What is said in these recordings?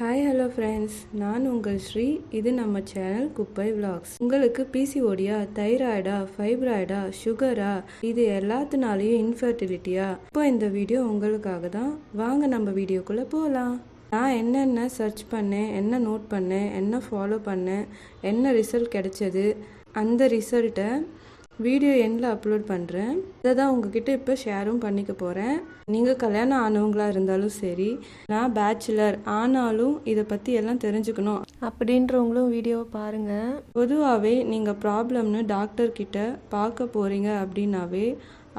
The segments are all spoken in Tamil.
ஹாய் ஹலோ ஃப்ரெண்ட்ஸ் நான் உங்கள் ஸ்ரீ. இது நம்ம சேனல் குப்பை vlogs. உங்களுக்கு பிசிஓடியா தைராய்டா ஃபைப்ராய்டா சுகரா இது எல்லாத்தினாலையும் இன்ஃபர்டிலிட்டியா இப்போ இந்த வீடியோ உங்களுக்காக தான். வாங்க நம்ம வீடியோக்குள்ளே போகலாம் நான் என்னென்ன சர்ச் பண்ணேன் என்ன நோட் பண்ணேன் என்ன ஃபாலோ பண்ணேன் என்ன ரிசல்ட் கிடைச்சது? அந்த ரிசல்ட்டை வீடியோ எண்டில் அப்லோட் பண்ணுறேன் இதை தான் உங்ககிட்ட இப்போ ஷேரும் பண்ணிக்க போகிறேன் நீங்கள் கல்யாணம் ஆனவங்களா இருந்தாலும் சரி நான் பேச்சுலர் ஆனாலும் இதை பற்றி எல்லாம் தெரிஞ்சுக்கணும். அப்படின்றவங்களும் வீடியோவை பாருங்கள் பொதுவாகவே நீங்கள் ப்ராப்ளம்னு டாக்டர் கிட்ட பார்க்க போகிறீங்க அப்படின்னாவே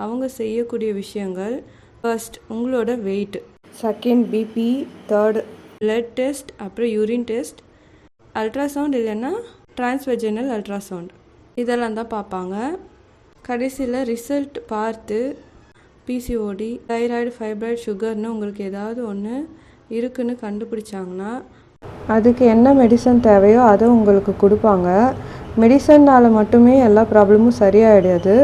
அவங்க செய்யக்கூடிய விஷயங்கள் ஃபர்ஸ்ட் உங்களோட weight second BP third blood test அப்புறம் யூரின் டெஸ்ட் அல்ட்ராசவுண்ட் இல்லைன்னா டிரான்ஸ்வெஜனல் அல்ட்ராசவுண்ட் இதெல்லாம் தான் பார்ப்பாங்க. கடைசியில் ரிசல்ட் பார்த்து பிசிஓடி தைராய்டு ஃபைப்ராய்டு சுகர்னு உங்களுக்கு ஏதாவது ஒன்று இருக்குன்னு கண்டுபிடிச்சாங்கன்னா அதுக்கு என்ன மெடிசன் தேவையோ அதை உங்களுக்கு கொடுப்பாங்க. மெடிசன்னால் மட்டுமே எல்லா ப்ராப்ளமும் சரியாயிடாது.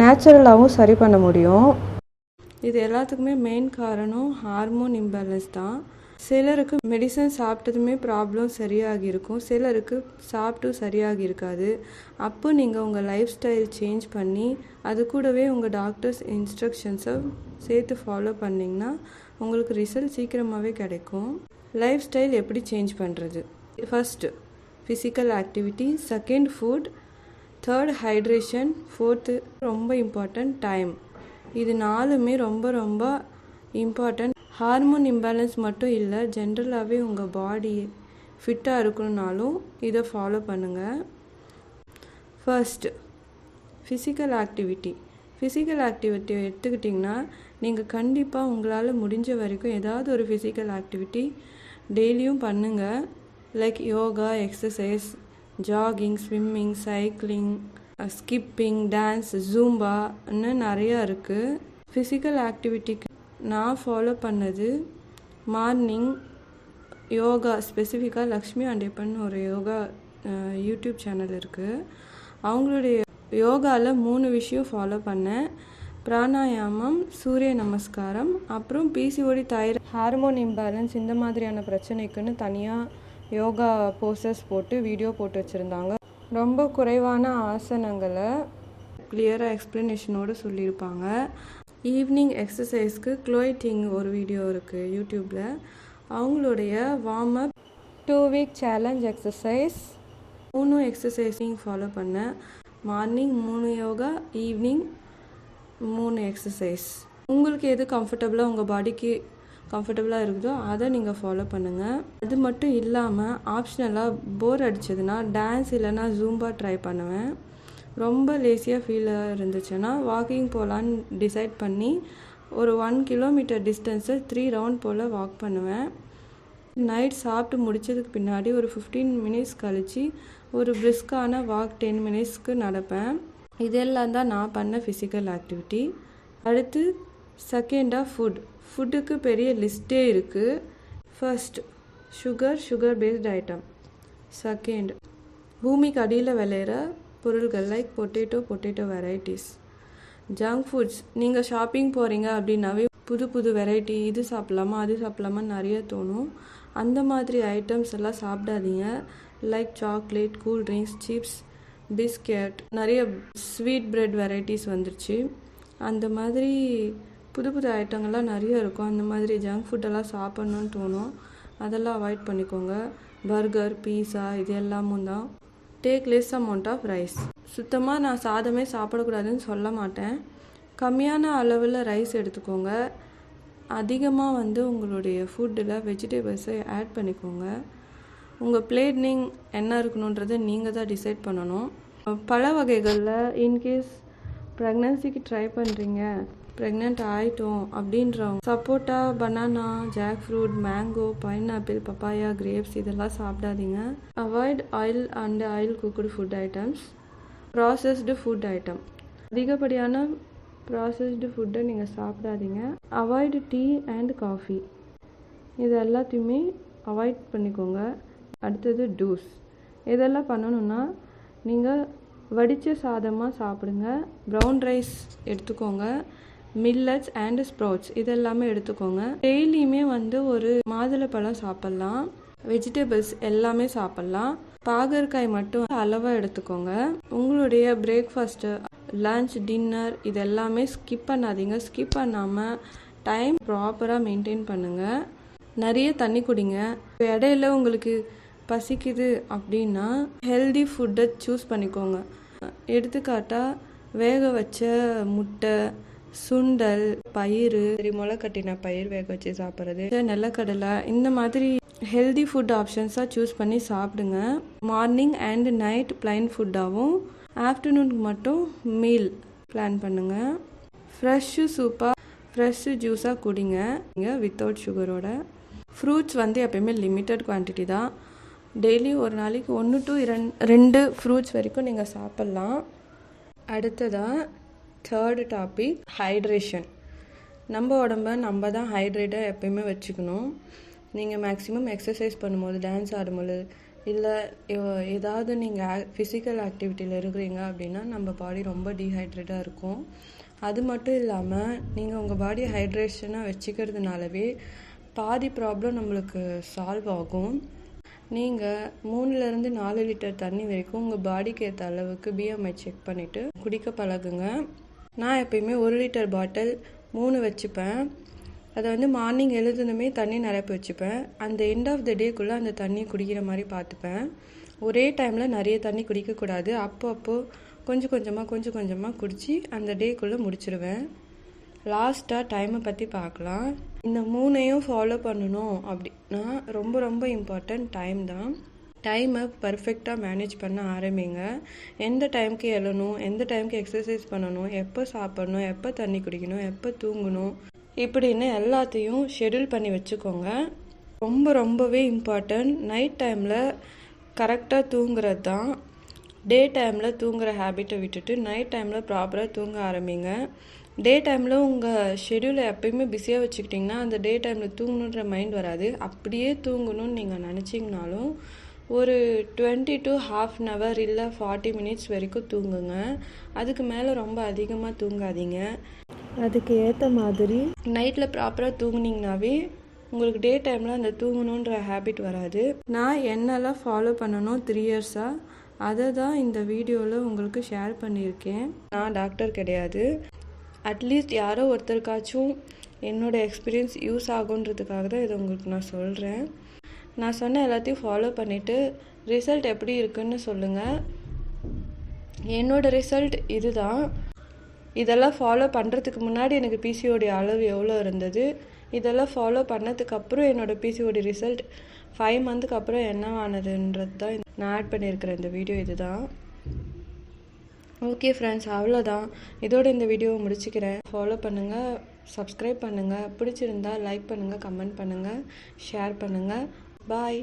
நேச்சுரலாகவும் சரி பண்ண முடியும். இது எல்லாத்துக்குமே மெயின் காரணம் ஹார்மோன் இம்பேலன்ஸ் தான். சிலருக்கு மெடிசன் சாப்பிட்டதுமே ப்ராப்ளம் சரியாகி இருக்கும். சிலருக்கு சாப்பிட்டும் சரியாகி இருக்காது. அப்போ நீங்கள் உங்கள் லைஃப் ஸ்டைல் சேஞ்ச் பண்ணி அது கூடவே உங்கள் டாக்டர்ஸ் இன்ஸ்ட்ரக்ஷன்ஸை சேர்த்து ஃபாலோ பண்ணிங்கன்னா உங்களுக்கு ரிசல்ட் சீக்கிரமாகவே கிடைக்கும். லைஃப் ஸ்டைல் எப்படி சேஞ்ச் பண்ணுறது first physical activity second food third hydration fourth ரொம்ப இம்பார்ட்டன்ட் டைம் இது நாலுமே ரொம்ப ரொம்ப இம்பார்ட்டன்ட் ஹார்மோன் இம்பேலன்ஸ் மட்டும் இல்லை ஜென்ரலாகவே உங்கள் பாடி ஃபிட்டாக இருக்கணும்னாலும் இதை ஃபாலோ பண்ணுங்கள் first physical activity physical activity எடுத்துக்கிட்டிங்கன்னா நீங்கள் கண்டிப்பாக உங்களால் முடிஞ்ச வரைக்கும் ஏதாவது ஒரு ஃபிசிக்கல் ஆக்டிவிட்டி டெய்லியும் பண்ணுங்கள் like yoga exercise jogging swimming cycling skipping dance ஜூம்பான்னு நிறையா இருக்குது ஃபிசிக்கல் ஆக்டிவிட்டிக்கு நான் ஃபாலோ பண்ணது மார்னிங் யோகா ஸ்பெசிஃபிக்காக லக்ஷ்மி அண்டேப்பன் ஒரு யோகா யூடியூப் சேனல் இருக்குது அவங்களுடைய யோகாவில் மூணு விஷயம் ஃபாலோ பண்ணேன். பிராணாயாமம் சூரிய நமஸ்காரம் அப்புறம் பிசிஓடி தைர ஹார்மோன் இம்பேலன்ஸ் இந்த மாதிரியான பிரச்சனைக்குன்னு தனியாக யோகா போசஸ் போட்டு வீடியோ போட்டு வச்சுருந்தாங்க. ரொம்ப குறைவான ஆசனங்களை கிளியராக எக்ஸ்ப்ளனேஷனோடு சொல்லியிருப்பாங்க. ஈவினிங் எக்ஸசைஸ்க்கு க்ளோயிட்டிங் ஒரு வீடியோ இருக்குது யூடியூப்பில் அவங்களுடைய warm up two week challenge exercise மூணு எக்ஸசைஸையும் ஃபாலோ பண்ணேன் மார்னிங் மூணு யோகா ஈவினிங் மூணு எக்ஸசைஸ் உங்களுக்கு எது கம்ஃபர்டபுளாக உங்கள் பாடிக்கு கம்ஃபர்டபுளாக இருக்குதோ அதை நீங்கள் ஃபாலோ பண்ணுங்கள் அது மட்டும் இல்லாமல் ஆப்ஷனலாக போர் அடிச்சதுன்னா டான்ஸ் இல்லைன்னா ஜூம்பா ட்ரை பண்ணுவேன். ரொம்ப லேசியாக ஃபீலாக இருந்துச்சுன்னா வாக்கிங் போகலான்னு டிசைட் பண்ணி ஒரு ஒன் கிலோமீட்டர் டிஸ்டன்ஸை த்ரீ ரவுண்ட் போல் வாக் பண்ணுவேன். நைட் சாப்பிட்டு முடிச்சதுக்கு பின்னாடி ஒரு ஃபிஃப்டீன் மினிட்ஸ் கழித்து ஒரு பிரிஸ்கான வாக் டென் மினிட்ஸ்க்கு நடப்பேன். இதெல்லாம் தான் நான் பண்ண ஃபிசிக்கல் ஆக்டிவிட்டி அடுத்து செகண்டாக ஃபுட் ஃபுட்டுக்கு பெரிய லிஸ்ட்டே இருக்குது first sugar sugar based item second பூமிக்கு அடியில் விளையிற பொருள்கள் like potato potato varieties junk foods நீங்கள் ஷாப்பிங் போகிறீங்க அப்படின்னாவே புது புது வெரைட்டி இது சாப்பிட்லாமா அது சாப்பிட்லாமா நிறைய தோணும். அந்த மாதிரி ஐட்டம்ஸ் எல்லாம் சாப்பிடாதீங்க. Like chocolate cool drinks chips biscuit நிறைய ஸ்வீட் பிரெட் வெரைட்டிஸ் வந்துருச்சு. அந்த மாதிரி புது புது ஐட்டங்கள்லாம் நிறைய இருக்கும். அந்த மாதிரி ஜங்க் ஃபுட்டெல்லாம் சாப்பிட்ணுன்னு தோணும். அதெல்லாம் அவாய்ட் பண்ணிக்கோங்க. பர்கர் பீஸா இது எல்லாமும் தான். Take less amount of rice சுத்தமாக நான் சாதமே சாப்பிடக்கூடாதுன்னு சொல்ல மாட்டேன். கம்மியான அளவில் ரைஸ் எடுத்துக்கோங்க. அதிகமாக வந்து உங்களுடைய ஃபுட்டில் வெஜிடபிள்ஸை ஆட் பண்ணிக்கோங்க. உங்கள் பிளேட் என்ன இருக்கணுன்றதை நீங்கள் தான் டிசைட் பண்ணணும். பழ வகைகளில் இன்கேஸ் ப்ரெக்னன்சிக்கு ட்ரை பண்ணுறீங்க ப்ரெக்னென்ட் ஆயிட்டோம் அப்படின்றவங்க sapota banana jack fruit mango pineapple papaya grapes இதெல்லாம் சாப்பிடாதீங்க. Avoid oil and oil cooked food items processed food item அதிகப்படியான ப்ராசஸ்டு ஃபுட்டை நீங்கள் சாப்பிடாதீங்க. அவாய்டு டீ அண்ட் காஃபி இது எல்லாத்தையுமே அவாய்ட் பண்ணிக்கோங்க. அடுத்தது டூஸ் இதெல்லாம் பண்ணணுன்னா நீங்கள் வடித்த சாதமாக சாப்பிடுங்க. ப்ரௌன் ரைஸ் எடுத்துக்கோங்க. மில்லட்ஸ் அண்ட் ஸ்ப்ரவுட்ஸ் இதெல்லாமே எடுத்துக்கோங்க. டெய்லியுமே வந்து ஒரு மாதுளை பழம் சாப்பிட்லாம். வெஜிடபிள்ஸ் எல்லாமே சாப்பிட்லாம். பாகற்காய் மட்டும் அளவாக எடுத்துக்கோங்க. உங்களுடைய பிரேக்ஃபாஸ்ட்டு லஞ்ச் டின்னர் இது எல்லாமே ஸ்கிப் பண்ணாதீங்க ஸ்கிப் பண்ணாமல் டைம் ப்ராப்பராக மெயின்டைன் பண்ணுங்கள் நிறைய தண்ணி குடிங்க. இடையில உங்களுக்கு பசிக்குது அப்படின்னா ஹெல்தி ஃபுட்டை சூஸ் பண்ணிக்கோங்க. எடுத்துக்காட்டாக வேக வச்ச முட்டை சுண்டல் பயிறு. முளை கட்டின பயிர் வேக வச்சு சாப்பிட்றது. நிலக்கடலை இந்த மாதிரி ஹெல்தி ஃபுட் ஆப்ஷன்ஸாக சூஸ் பண்ணி சாப்பிடுங்க. மார்னிங் அண்ட் நைட் பிளைன் ஃபுட்டாகவும் ஆஃப்டர்நூனுக்கு மட்டும் மீல் பிளான் பண்ணுங்கள் ஃப்ரெஷ்ஷு சூப்பாக ஃப்ரெஷ்ஷு ஜூஸாக குடிங்க. இங்கே வித்தவுட் சுகரோட ஃப்ரூட்ஸ் வந்து எப்பயுமே லிமிட்டட் குவான்டிட்டி தான். டெய்லி ஒரு நாளைக்கு ஒன்று டு இரண் ரெண்டு ஃப்ரூட்ஸ் வரைக்கும் நீங்கள் சாப்பிட்லாம். அடுத்ததாக தேர்டு டாபிக் ஹைட்ரேஷன் நம்ம உடம்ப நம்ம தான் ஹைட்ரேட்டாக எப்பயுமே வச்சுக்கணும். நீங்கள் மேக்ஸிமம் எக்ஸசைஸ் பண்ணும்போது டான்ஸ் ஆடும்போது இல்லை ஏதாவது நீங்கள் ஃபிசிக்கல் ஆக்டிவிட்டியில் இருக்கிறீங்க அப்படின்னா நம்ம பாடி ரொம்ப டீஹைட்ரேட்டாக இருக்கும். அது மட்டும் இல்லாமல் நீங்கள் உங்கள் பாடி ஹைட்ரேஷனாக வச்சுக்கிறதுனாலவே பாதி ப்ராப்ளம் நம்மளுக்கு சால்வ் ஆகும். நீங்கள் மூணுலேருந்து நாலு லிட்டர் தண்ணி வரைக்கும் உங்கள் பாடிக்கு ஏற்ற அளவுக்கு பிஎம்ஐ செக் பண்ணிவிட்டு குடிக்க பழகுங்க. நான் எப்பயுமே ஒரு லிட்டர் பாட்டில் மூணு வச்சுப்பேன். அதை வந்து மார்னிங் எழுதுனமே தண்ணி நிரப்பி வச்சுப்பேன். அந்த எண்ட் ஆஃப் த டேக்குள்ளே அந்த தண்ணி குடிக்கிற மாதிரி பார்த்துப்பேன் ஒரே டைமில் நிறைய தண்ணி குடிக்கக்கூடாது. அப்போ அப்போ கொஞ்சம் கொஞ்சமாக கொஞ்சம் கொஞ்சமாக குடித்து அந்த டேக்குள்ளே முடிச்சிருவேன். லாஸ்ட்டாக டைமை பற்றி பார்க்கலாம். இந்த மூணையும் ஃபாலோ பண்ணணும் அப்படின்னா ரொம்ப ரொம்ப இம்பார்ட்டன்ட் டைம் தான். டைமை பர்ஃபெக்டாக மேனேஜ் பண்ண ஆரம்பிங்க. எந்த டைமுக்கு எழணும் எந்த டைமுக்கு எக்ஸசைஸ் பண்ணணும் எப்போ சாப்பிடணும் எப்போ தண்ணி குடிக்கணும் எப்போ தூங்கணும் இப்படின்னு எல்லாத்தையும் ஷெடியூல் பண்ணி வச்சுக்கோங்க. ரொம்ப ரொம்பவே இம்பார்ட்டன்ட் நைட் டைமில் கரெக்டாக தூங்குறது தான். டே டைமில் தூங்குற ஹேபிட்டை விட்டுட்டு நைட் டைமில் ப்ராப்பராக தூங்க ஆரம்பிங்க. டே டைமில் உங்கள் ஷெடியூலை எப்பயுமே பிஸியாக வச்சுக்கிட்டிங்கன்னா அந்த டே டைமில் தூங்கணுன்ற மைண்ட் வராது. அப்படியே தூங்கணும்னு நீங்கள் நினச்சிங்கனாலும் ஒரு twenty to half an hour இல்லை ஃபார்ட்டி மினிட்ஸ் வரைக்கும் தூங்குங்க. அதுக்கு மேலே ரொம்ப அதிகமாக தூங்காதீங்க. அதுக்கு ஏற்ற மாதிரி நைட்டில் ப்ராப்பராக தூங்குனீங்கனாவே உங்களுக்கு டே டைமில் அந்த தூங்கணுன்ற ஹேபிட் வராது. நான் என்னெல்லாம் ஃபாலோ பண்ணணும் த்ரீ இயர்ஸாக அதை தான் இந்த வீடியோவில் உங்களுக்கு ஷேர் பண்ணியிருக்கேன். நான் டாக்டர் கிடையாது. அட்லீஸ்ட் யாரோ ஒருத்தருக்காச்சும் என்னோட எக்ஸ்பீரியன்ஸ் யூஸ் ஆகுன்றதுக்காக தான் இதை உங்களுக்கு நான் சொல்கிறேன் நான் சொன்ன எல்லாத்தையும் ஃபாலோ பண்ணிவிட்டு ரிசல்ட் எப்படி இருக்குன்னு சொல்லுங்கள் என்னோட ரிசல்ட் இதுதான். இதெல்லாம் ஃபாலோ பண்ணுறதுக்கு முன்னாடி எனக்கு பிசிஓடி அளவு எவ்வளோ இருந்தது? இதெல்லாம் ஃபாலோ பண்ணதுக்கப்புறம் என்னோடய பிசிஓடி ரிசல்ட் ஃபைவ் மந்த்துக்கு அப்புறம் என்ன ஆனதுன்றது தான் நான் ஆட் பண்ணியிருக்கிற இந்த வீடியோ இதுதான். ஓகே ஃப்ரெண்ட்ஸ் அவ்வளோதான் இதோட இந்த வீடியோவை முடிச்சுக்கிறேன். ஃபாலோ பண்ணுங்கள் சப்ஸ்கிரைப் பண்ணுங்கள் பிடிச்சிருந்தா லைக் பண்ணுங்கள் கமெண்ட் பண்ணுங்கள் ஷேர் பண்ணுங்கள் பாய்